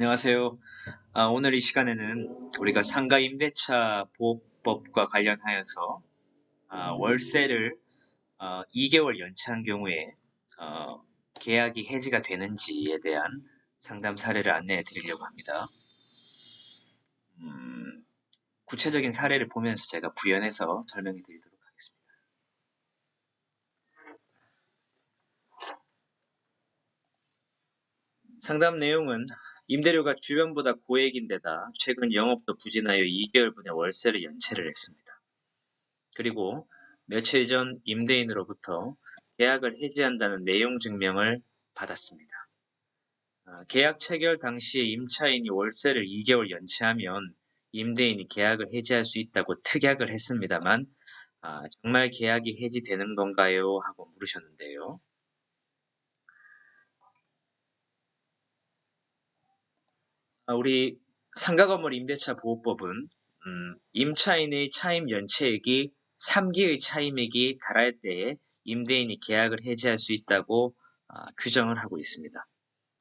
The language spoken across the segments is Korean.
안녕하세요. 아, 오늘 이 시간에는 우리가 상가 임대차 보호법과 관련하여서 아, 월세를 어, 2개월 연체한 경우에 어, 계약이 해지가 되는지에 대한 상담 사례를 안내해 드리려고 합니다. 음, 구체적인 사례를 보면서 제가 부연해서 설명해 드리도록 하겠습니다. 상담 내용은 임대료가 주변보다 고액인 데다 최근 영업도 부진하여 2개월분의 월세를 연체를 했습니다. 그리고 며칠 전 임대인으로부터 계약을 해지한다는 내용 증명을 받았습니다. 아, 계약 체결 당시에 임차인이 월세를 2개월 연체하면 임대인이 계약을 해지할 수 있다고 특약을 했습니다만 아, 정말 계약이 해지되는 건가요? 하고 물으셨는데요. 우리 상가건물 임대차 보호법은 음, 임차인의 차임 연체액이 3기의 차임액이 달할 때에 임대인이 계약을 해지할 수 있다고 아, 규정을 하고 있습니다.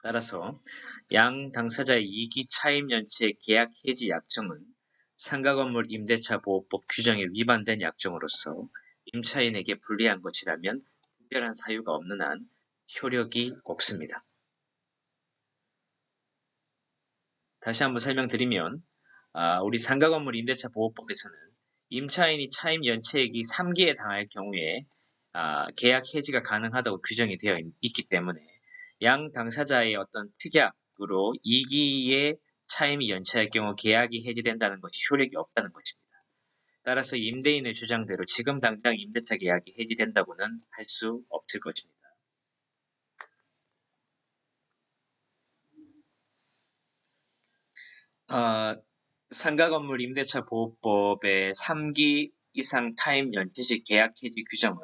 따라서 양 당사자의 2기 차임 연체 계약 해지 약정은 상가건물 임대차 보호법 규정에 위반된 약정으로서 임차인에게 불리한 것이라면 특별한 사유가 없는 한 효력이 없습니다. 다시 한번 설명드리면 아, 우리 상가건물 임대차 보호법에서는 임차인이 차임 연체액이 3기에 당할 경우에 아, 계약 해지가 가능하다고 규정이 되어 있, 기 때문에 양 당사자의 어떤 특약으로 2기에 차임이 연체할 경우 계약이 해지된다는 것이 효력이 없다는 것입니다. 따라서 임대인의 주장대로 지금 당장 임대차 계약이 해지된다고는 할 수 없을 것입니다. 어, 상가 건물 임대차 보호법의 3기 이상 타임 연체시 계약 해지 규정은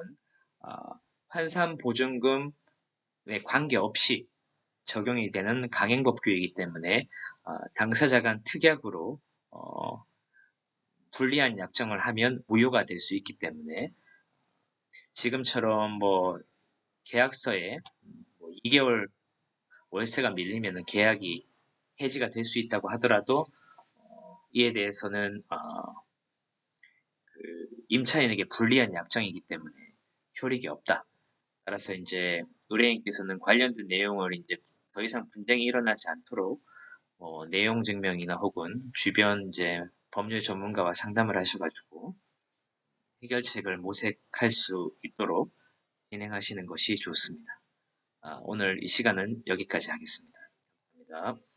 어, 환산 보증금에 관계없이 적용이 되는 강행법규이기 때문에 어, 당사자 간 특약으로 어, 불리한 약정을 하면 무효가 될 수 있기 때문에 지금처럼 뭐 계약서에 뭐 2개월 월세가 밀리면 계약이 해지가 될 수 있다고 하더라도 어, 이에 대해서는 어, 그 임차인에게 불리한 약정이기 때문에 효력이 없다. 따라서 이제 의뢰인께서는 관련된 내용을 이제 더 이상 분쟁이 일어나지 않도록 뭐 내용 증명이나 혹은 주변 이제 법률 전문가와 상담을 하셔가지고 해결책을 모색할 수 있도록 진행하시는 것이 좋습니다. 아, 오늘 이 시간은 여기까지 하겠습니다. 감사합니다.